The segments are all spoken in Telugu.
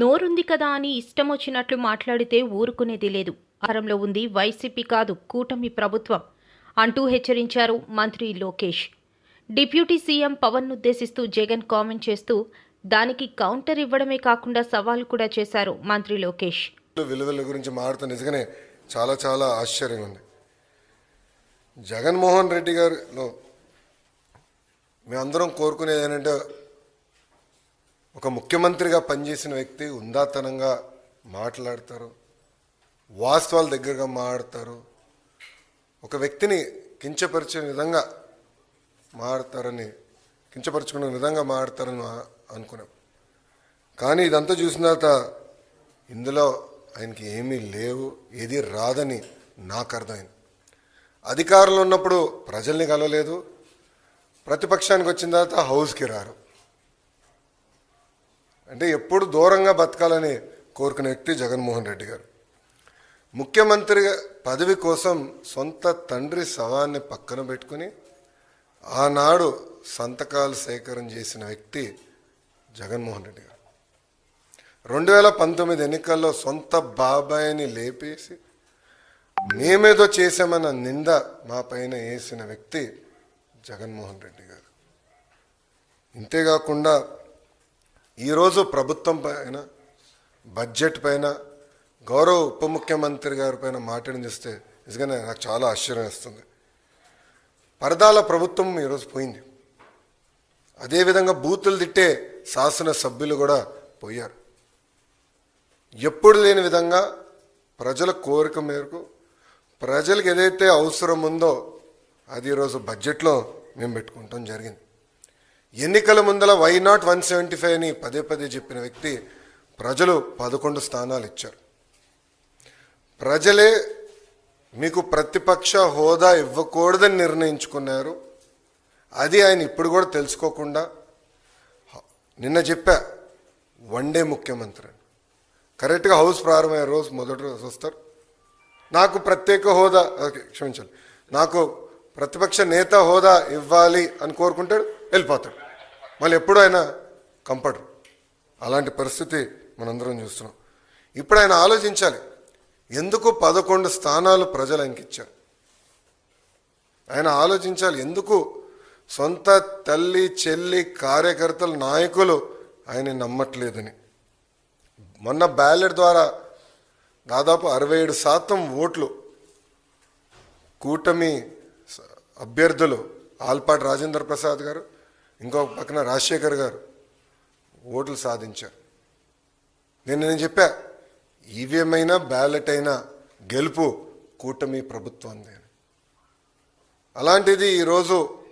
నోరుంది కదా అని ఇష్టం వచ్చినట్లు మాట్లాడితే ఊరుకునేది లేదు. అరంలో ఉంది వైసీపీ కాదు కూటమి ప్రభుత్వం అంటూ హెచ్చరించారు మంత్రి లోకేష్. డిప్యూటీ సీఎం పవన్ ఉద్దేశిస్తూ జగన్ కామెంట్ చేస్తూ దానికి కౌంటర్ ఇవ్వడమే కాకుండా సవాల్ కూడా చేశారు మంత్రి లోకేష్. విలువల గురించి మాట్లాడుతూ నిజంగానే చాలా చాలా ఆశ్చర్యంగా ఉంది. జగన్మోహన్ రెడ్డి గారు మేమందరం కోరుకునేది ఏంటంటే ఒక ముఖ్యమంత్రిగా పనిచేసిన వ్యక్తి ఉందాతనంగా మాట్లాడతారు వాస్తవాల దగ్గరగా మాడతారు ఒక వ్యక్తిని కించపరిచే విధంగా మాడతారని కించపరుచుకునే విధంగా మాడతారని అనుకున్నాం. కానీ ఇదంతా చూసిన తర్వాత ఇందులో ఆయనకి ఏమీ లేవు ఏది రాదని నాకు అర్థమైంది. అధికారంలో ఉన్నప్పుడు ప్రజల్ని కలవలేదు ప్రతిపక్షానికి వచ్చిన తర్వాత హౌస్కి రారు. అంటే ఎప్పుడు దూరంగా బతకాలని కోరుకునే వ్యక్తి జగన్మోహన్ రెడ్డి గారు. ముఖ్యమంత్రి పదవి కోసం సొంత తండ్రి శవాన్ని పక్కన పెట్టుకుని ఆనాడు సంతకాలు సేకరణ చేసిన వ్యక్తి జగన్మోహన్ రెడ్డి గారు. రెండు వేల పంతొమ్మిది ఎన్నికల్లో సొంత బాబాయిని లేపేసి మేమేదో చేశామన్న నింద మా పైన వేసిన వ్యక్తి జగన్మోహన్ రెడ్డి గారు. ఇంతేకాకుండా ఈరోజు ప్రభుత్వం పైన బడ్జెట్ పైన గౌరవ ఉప ముఖ్యమంత్రి గారి పైన మాట్లాడి చూస్తే నిజంగానే నాకు చాలా ఆశ్చర్యం ఇస్తుంది పరదాల ప్రభుత్వం ఈరోజు పోయింది. అదేవిధంగా బూతులు తిట్టే శాసన సభ్యులు కూడా పోయారు. ఎప్పుడు లేని విధంగా ప్రజల కోరిక మేరకు ప్రజలకు ఏదైతే అవసరం ఉందో అది ఈరోజు బడ్జెట్లో మేము పెట్టుకుంటాం జరిగింది. ఎన్నికల ముందల why not one seventy five అని పదే పదే చెప్పిన వ్యక్తి ప్రజలు పదకొండు స్థానాలు ఇచ్చారు. ప్రజలే మీకు ప్రతిపక్ష హోదా ఇవ్వకూడదని నిర్ణయించుకున్నారు. అది ఆయన ఇప్పుడు కూడా తెలుసుకోకుండా నిన్న చెప్పా వన్ డే ముఖ్యమంత్రి అని. కరెక్ట్గా హౌస్ ప్రారంభమయ్యే రోజు మొదటి రోజు వస్తారు. నాకు ప్రత్యేక హోదా ఓకే క్షమించాలి నాకు ప్రతిపక్ష నేత హోదా ఇవ్వాలి అని కోరుకుంటాడు. వెళ్ళిపోతాడు మళ్ళీ ఎప్పుడు ఆయన కంపడరు అలాంటి పరిస్థితి మనందరం చూస్తున్నాం. ఇప్పుడు ఆయన ఆలోచించాలి. ఎందుకు పదకొండు స్థానాలు ప్రజలు ఆయనకి ఇచ్చారు ఆయన ఆలోచించాలి. ఎందుకు సొంత తల్లి చెల్లి కార్యకర్తలు నాయకులు ఆయన నమ్మట్లేదని. మొన్న బ్యాలెట్ ద్వారా దాదాపు అరవై ఏడు శాతం ఓట్లు కూటమి అభ్యర్థులు ఆల్పాటి రాజేంద్ర ప్రసాద్ గారు ఇంకో పక్కన రాజశేఖర్ గారు ఓట్లు సాధించారు. నేను నేను చెప్పా ఈవీఎం అయినా బ్యాలెట్ అయినా గెలుపు కూటమి ప్రభుత్వంది. అని అలాంటిది ఈరోజు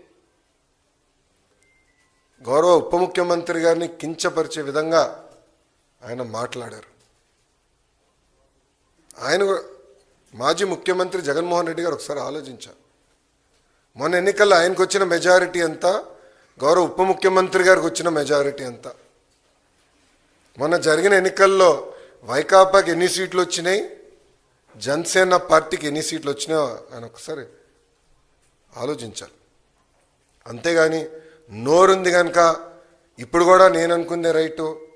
గౌరవ ఉప ముఖ్యమంత్రి గారిని కించపరిచే విధంగా ఆయన మాట్లాడారు. ఆయన కూడా- మాజీ ముఖ్యమంత్రి జగన్మోహన్ రెడ్డి గారు ఒకసారి ఆలోచించారు. మొన్న ఎన్నికల్లో ఆయనకు వచ్చిన మెజారిటీ అంతా గౌరవ ఉప ముఖ్యమంత్రి గారికి వచ్చిన మెజారిటీ అంతా. మొన్న జరిగిన ఎన్నికల్లో వైకాపాకి ఎన్ని సీట్లు వచ్చినాయి? జనసేన పార్టీకి ఎన్ని సీట్లు వచ్చినాయో ఆయన ఒకసారి ఆలోచించాలి. అంతేగాని నోరుంది కనుక ఇప్పుడు కూడా నేను అనుకుందే రైటు.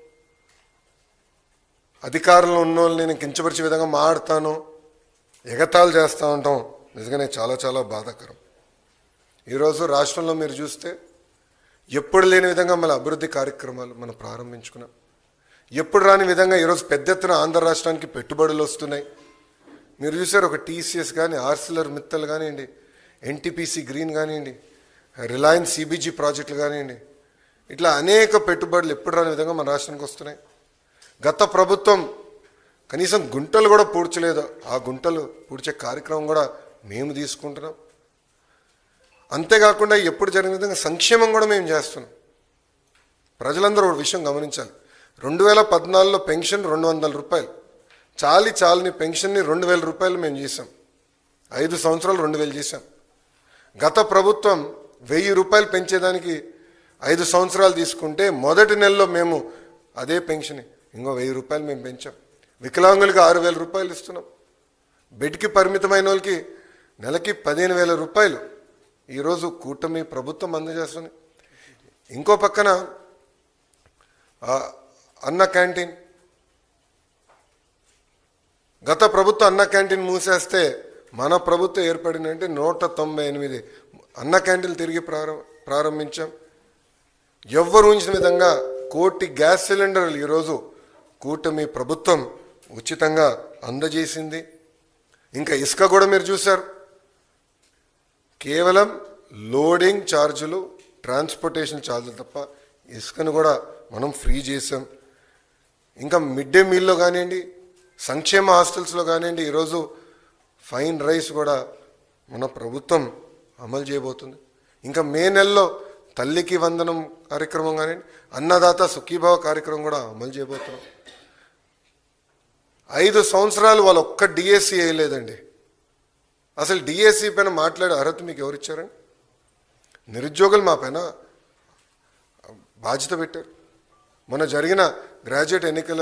అధికారంలో ఉన్న నేను కించపరిచే విధంగా మాడతాను ఎగతాళి చేస్తూ ఉంటాం. నిజంగానే చాలా చాలా బాధాకరం. ఈరోజు రాష్ట్రంలో మీరు చూస్తే ఎప్పుడు లేని విధంగా మన అభివృద్ధి కార్యక్రమాలు మనం ప్రారంభించుకున్నాం. ఎప్పుడు రాని విధంగా ఈరోజు పెద్ద ఎత్తున ఆంధ్ర రాష్ట్రానికి పెట్టుబడులు వస్తున్నాయి. మీరు చూసారు ఒక టీసీఎస్ కానీ ఆర్సిలర్ మిత్తల్ కానివ్వండి ఎన్టీపీసీ గ్రీన్ కానివ్వండి రిలయన్స్ సిబిజీ ప్రాజెక్టులు కానివ్వండి ఇట్లా అనేక పెట్టుబడులు ఎప్పుడు రాని విధంగా మన రాష్ట్రానికి వస్తున్నాయి. గత ప్రభుత్వం కనీసం గుంటలు కూడా పూడ్చలేదు. ఆ గుంటలు పూడ్చే కార్యక్రమం కూడా మేము తీసుకుంటున్నాం. అంతేకాకుండా ఎప్పుడు జరిగిన విధంగా సంక్షేమం కూడా మేము చేస్తున్నాం. ప్రజలందరూ ఒక విషయం గమనించాలి. రెండు వేల పద్నాలుగులో పెన్షన్ రెండు వందల రూపాయలు. చాలి చాలని పెన్షన్ని రెండు వేల రూపాయలు మేము చేసాం ఐదు సంవత్సరాలు రెండు వేలు చేసాం గత ప్రభుత్వం వెయ్యి రూపాయలు పెంచేదానికి ఐదు సంవత్సరాలు తీసుకుంటే మొదటి నెలలో మేము అదే పెన్షన్ ఇంకో వెయ్యి రూపాయలు మేము పెంచాం. వికలాంగులకి ఆరు వేల రూపాయలు ఇస్తున్నాం. బెడ్కి పరిమితమైన వాళ్ళకి నెలకి పదిహేను వేల రూపాయలు. ఈరోజు కూటమి ప్రభుత్వం అందజేస్తుంది. ఇంకో పక్కన అన్న క్యాంటీన్. గత ప్రభుత్వం అన్న క్యాంటీన్ మూసేస్తే మన ప్రభుత్వం ఏర్పడిందంటే నూట తొంభై ఎనిమిది అన్న క్యాంటీన్లు తిరిగి ప్రారంభించాం. ఎవ్వరు ఉంచిన విధంగా కోటి గ్యాస్ సిలిండర్లు ఈరోజు కూటమి ప్రభుత్వం ఉచితంగా అందజేసింది. ఇంకా ఇసుక కూడా మీరు చూశారు. కేవలం లోడింగ్ ఛార్జీలు ట్రాన్స్పోర్టేషన్ ఛార్జీలు తప్ప ఇసుకను కూడా మనం ఫ్రీ చేసాం ఇంకా మిడ్ డే మీల్లో కానివ్వండి సంక్షేమ హాస్టల్స్లో కానివ్వండి ఈరోజు ఫైన్ రైస్ కూడా మన ప్రభుత్వం అమలు చేయబోతుంది. ఇంకా మే నెలలో తల్లికి వందనం కార్యక్రమం కానివ్వండి అన్నదాత సుఖీభావ కార్యక్రమం కూడా అమలు చేయబోతున్నాం. ఐదు సంవత్సరాలు వాళ్ళు ఒక్క డిఎస్సి వేయలేదండి అసలు డిఎస్సి పైన మాట్లాడే అర్హత మీకు ఎవరిచ్చారండి నిరుద్యోగులు మా పైన బాధ్యత పెట్టారు. మొన్న జరిగిన గ్రాడ్యుయేట్ ఎన్నికల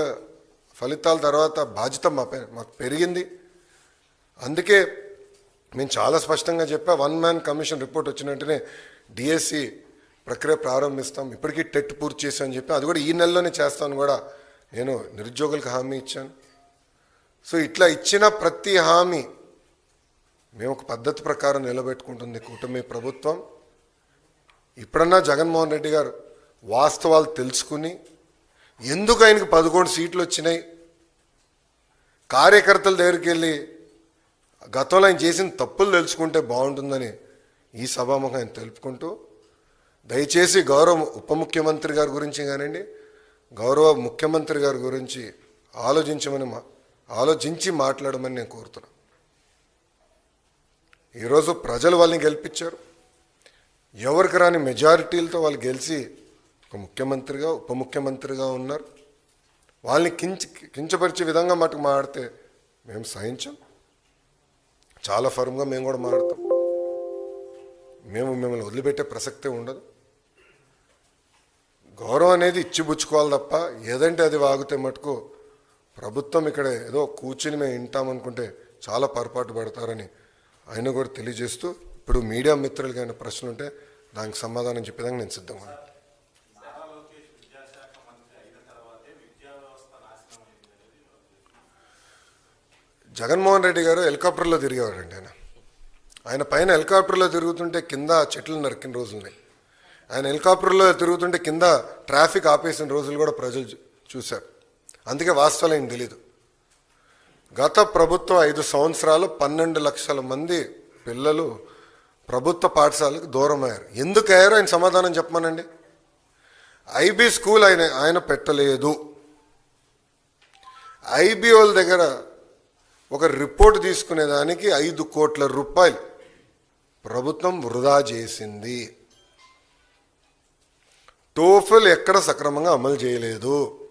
ఫలితాల తర్వాత బాధ్యత మా పైన మాకు పెరిగింది. అందుకే మేము చాలా స్పష్టంగా చెప్పా వన్ మ్యాన్ కమిషన్ రిపోర్ట్ వచ్చిన వెంటనే డిఎస్సి ప్రక్రియ ప్రారంభిస్తాం. ఇప్పటికీ టెట్ పూర్తి చేశామని చెప్పి అది కూడా ఈ నెలలోనే చేస్తాను కూడా నేను నిరుద్యోగులకు హామీ ఇచ్చాను. సో ఇట్లా ఇచ్చిన ప్రతి హామీ మేము ఒక పద్ధతి ప్రకారం నిలబెట్టుకుంటుంది కూటమి ప్రభుత్వం. ఇప్పుడన్నా జగన్మోహన్ రెడ్డి గారు వాస్తవాలు తెలుసుకుని ఎందుకు ఆయనకు పదకొండు సీట్లు వచ్చినాయి? కార్యకర్తల దగ్గరికి వెళ్ళి గతంలో ఆయన చేసిన తప్పులు తెలుసుకుంటే బాగుంటుందని ఈ సభాముఖం ఆయన తెలుపుకుంటూ దయచేసి గౌరవ ఉప ముఖ్యమంత్రి గారి గురించి కానివ్వండి గౌరవ ముఖ్యమంత్రి గారి గురించి ఆలోచించమని మా ఆలోచించి మాట్లాడమని నేను కోరుతున్నాను. ఈరోజు ప్రజలు వాళ్ళని గెలిపించారు. ఎవరికి రాని మెజారిటీలతో వాళ్ళు గెలిచి ఒక ముఖ్యమంత్రిగా ఉప ముఖ్యమంత్రిగా ఉన్నారు. వాళ్ళని కించ కించపరిచే విధంగా మటుకు మాడితే మేము సహించాం. చాలా ఫర్మ్గా మేము కూడా మాడతాం మేము మిమ్మల్ని వదిలిపెట్టే ప్రసక్తే ఉండదు. గౌరవం అనేది ఇచ్చిపుచ్చుకోవాలి తప్ప ఏదంటే అది వాగితే మటుకు ప్రభుత్వం ఇక్కడ ఏదో కూర్చుని మేము వింటామనుకుంటే చాలా పొరపాటు పడతారని ఆయన కూడా తెలియజేస్తూ ఇప్పుడు మీడియా మిత్రులకి అయిన ప్రశ్నలు ఉంటే దానికి సమాధానం చెప్పేదానికి నేను సిద్ధంగా ఉన్నాను. జగన్మోహన్ రెడ్డి గారు హెలికాప్టర్లో తిరిగేవాడండి ఆయన. ఆయన పైన హెలికాప్టర్లో తిరుగుతుంటే కింద చెట్లు నరికిన రోజులున్నాయి ఆయన హెలికాప్టర్లో తిరుగుతుంటే కింద ట్రాఫిక్ ఆపేసిన రోజులు కూడా ప్రజలు చూ- చూశారు. అందుకే వాస్తవాలు ఏం తెలీదు. గత ప్రభుత్వం ఐదు సంవత్సరాలు పన్నెండు లక్షల మంది పిల్లలు ప్రభుత్వ పాఠశాలకు దూరం అయ్యారు ఎందుకు అయ్యారో ఆయన సమాధానం చెప్పమానండి. ఐబీ స్కూల్ ఆయన ఆయన పెట్టలేదు. ఐబీ వాళ్ళ దగ్గర ఒక రిపోర్ట్ తీసుకునేదానికి ఐదు కోట్ల రూపాయలు ప్రభుత్వం వృధా చేసింది. టోఫెల్ ఎక్కడ సక్రమంగా అమలు చేయలేదు.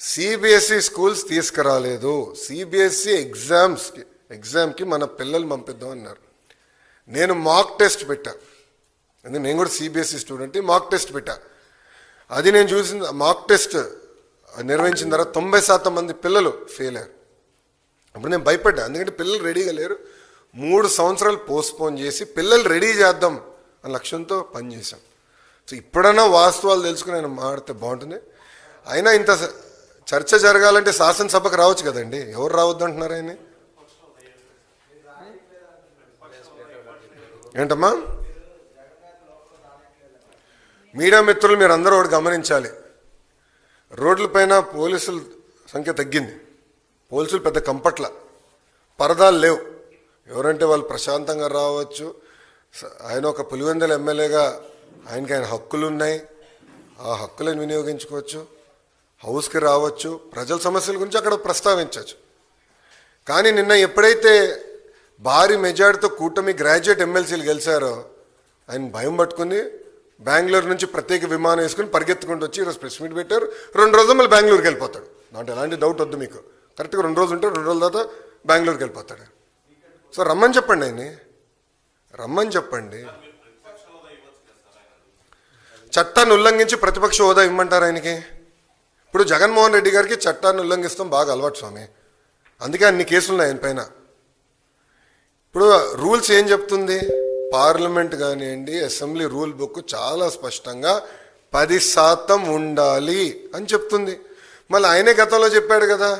సిబిఎస్ఈ స్కూల్స్ తీసుకురాలేదు. సిబిఎస్ఈ ఎగ్జామ్స్కి ఎగ్జామ్కి మన పిల్లలు పంపిద్దాం అన్నారు. నేను మాక్ టెస్ట్ పెట్టా. ఎందుకంటే నేను కూడా సిబిఎస్ఈ స్టూడెంట్ మాక్ టెస్ట్ పెట్టా. అది నేను చూసిన మాక్ టెస్ట్ నిర్వహించిన తర్వాత తొంభై శాతం మంది పిల్లలు ఫెయిల్ అయ్యారు. అప్పుడు నేను భయపడ్డా. ఎందుకంటే పిల్లలు రెడీగా లేరు. మూడు సంవత్సరాలు పోస్ట్పోన్ చేసి పిల్లలు రెడీ చేద్దాం అనే లక్ష్యంతో పనిచేశాం. సో ఇప్పుడైనా వాస్తవాలు తెలుసుకుని ఆయన మాడితే బాగుంటుంది. అయినా ఇంత స- చర్చ జరగాలంటే శాసనసభకు రావచ్చు కదండి. ఎవరు రావద్దు అంటున్నారు ఆయన ఏంటమ్మా? మీడియా మిత్రులు మీరు అందరూ ఒకటి గమనించాలి. రోడ్లపైన పోలీసుల సంఖ్య తగ్గింది. పోలీసులు పెద్ద కంపట్ల. పరదాలు లేవు. ఎవరంటే వాళ్ళు ప్రశాంతంగా రావచ్చు. ఆయన ఒక పులివెందల ఎమ్మెల్యేగా ఆయనకి ఆయన హక్కులు ఉన్నాయి ఆ హక్కులను వినియోగించుకోవచ్చు. హౌస్కి రావచ్చు ప్రజల సమస్యల గురించి అక్కడ ప్రస్తావించవచ్చు. కానీ నిన్న ఎప్పుడైతే భారీ మెజార్టీతో కూటమి గ్రాడ్యుయేట్ ఎమ్మెల్సీలు గెలిచారో ఆయన భయం పట్టుకుని బెంగళూరు నుంచి ప్రత్యేక విమానం వేసుకుని పరిగెత్తుకుంటూ వచ్చి ఈరోజు ప్రెస్ మీట్ పెట్టారు. రెండు రోజులు మళ్ళీ బెంగళూరుకి వెళ్ళిపోతాడు. దాంట్లో ఎలాంటి డౌట్ వద్దు మీకు. కరెక్ట్గా రెండు రోజులు ఉంటే రెండు రోజుల తర్వాత బెంగళూరుకి వెళ్ళిపోతాడు. సో రమ్మని చెప్పండి ఆయన్ని. రమ్మని చెప్పండి. చట్టాన్ని ఉల్లంఘించి ప్రతిపక్ష హోదా ఇమ్మంటారు ఆయనకి? ఇప్పుడు జగన్మోహన్ రెడ్డి గారికి చట్టాన్ని ఉల్లంఘిస్తాం బాగా అలవాటు స్వామి. అందుకే అన్ని కేసులు ఉన్నాయి ఆయన పైన. ఇప్పుడు రూల్స్ ఏం చెప్తుంది? పార్లమెంట్ కానివ్వండి అసెంబ్లీ రూల్ బుక్ చాలా స్పష్టంగా పది శాతం ఉండాలి అని చెప్తుంది. మళ్ళీ ఆయనే గతంలో చెప్పాడు కదా